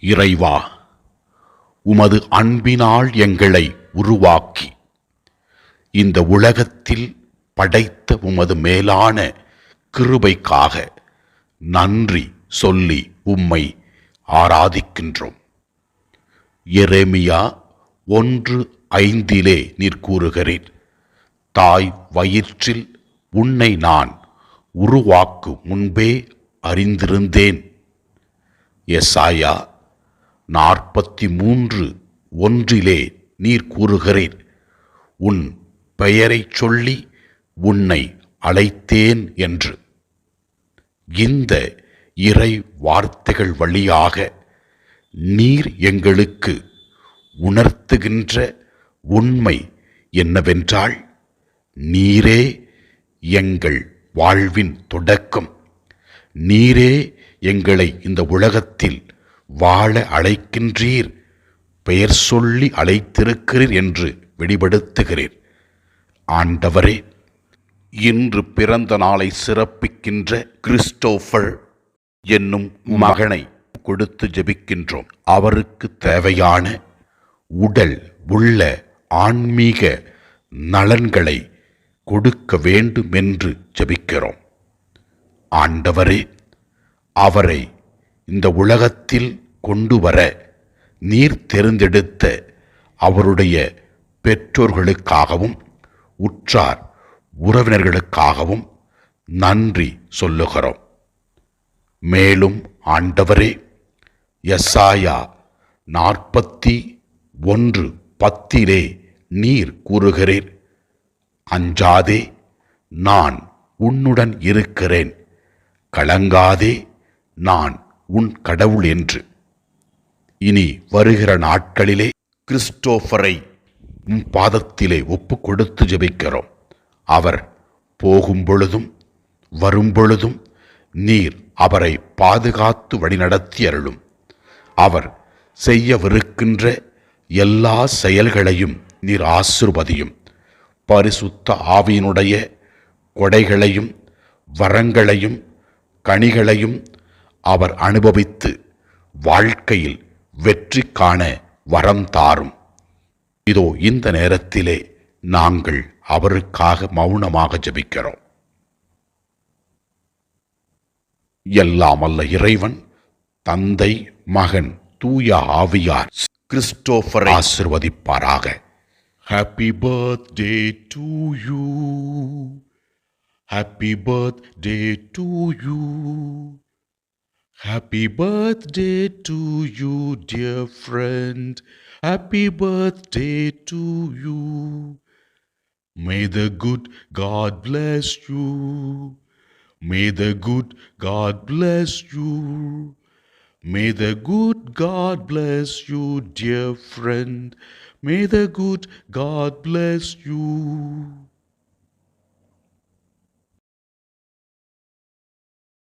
இறைவா உமது அன்பினால் எங்களை உருவாக்கி இந்த உலகத்தில் படைத்த உமது மேலான கிருபைக்காக நன்றி சொல்லி உம்மை ஆராதிக்கின்றோம். எரேமியா ஒன்று ஐந்திலே நீர் கூறுகிறீர் தாய் வயிற்றில் உன்னை நான் உருவாக்கு முன்பே அறிந்திருந்தேன். எசாயா நாற்பத்தி மூன்று ஒன்றிலே நீர் கூறுகிறீர். உன் பெயரைச் சொல்லி உன்னை அழைத்தேன் என்று. இந்த இறை வார்த்தைகள் வழியாக நீர் எங்களுக்கு உணர்த்துகின்ற உண்மை என்னவென்றால் நீரே எங்கள் வாழ்வின் தொடக்கம். நீரே எங்களை இந்த உலகத்தில் வாழ அழைக்கின்றீர் பெயர் சொல்லி அழைத்திருக்கிறீர் என்று வெளிப்படுத்துகிறீர் ஆண்டவரே இன்று பிறந்த நாளை சிறப்பிக்கின்ற கிறிஸ்டோஃபர் என்னும் மகனை கொடுத்து ஜெபிக்கின்றோம். அவருக்கு தேவையான உடல் உள்ள ஆன்மீக நலன்களை கொடுக்க வேண்டும் என்று ஜெபிக்கிறோம். ஆண்டவரே அவரை இந்த உலகத்தில் கொண்டு வர நீர் தேர்ந்தெடுத்த அவருடைய பெற்றோர்களுக்காகவும் உற்றார் உறவினர்களுக்காகவும் நன்றி சொல்லுகிறோம். மேலும் ஆண்டவரே எஸ்ஆயா நாற்பத்தி ஒன்று பத்திலே நீர் கூறுகிறீர். அஞ்சாதே நான் உன்னுடன் இருக்கிறேன். கலங்காதே நான் உன் கடவுள் என்று. இனி வருகிற நாட்களிலே கிறிஸ்டோபரை உம் பாதத்திலே ஒப்பு கொடுத்து ஜெபிக்கிறோம். அவர் போகும் பொழுதும் வரும் பொழுதும் நீர் அவரை பாதுகாத்து வழிநடத்தி அருளும். அவர் செய்யவிருக்கின்ற எல்லா செயல்களையும் நீர் ஆசிர்வதியும். பரிசுத்த ஆவியினுடைய கொடைகளையும் வரங்களையும் கனிகளையும் அவர் அனுபவித்து வாழ்க்கையில் வெற்றி காண வரம் தாரும். இதோ இந்த நேரத்திலே நாங்கள் அவருக்காக மௌனமாக ஜெபிக்கிறோம். எல்லாம் அல்ல இறைவன் தந்தை மகன் தூய ஆவியார் கிறிஸ்டோபரை ஆசிர்வதிப்பாராக. Happy birthday to you happy birthday to you Happy birthday to you, dear friend. Happy birthday to you. May the good God bless you. May the good God bless you. May the good God bless you, dear friend. May the good God bless you.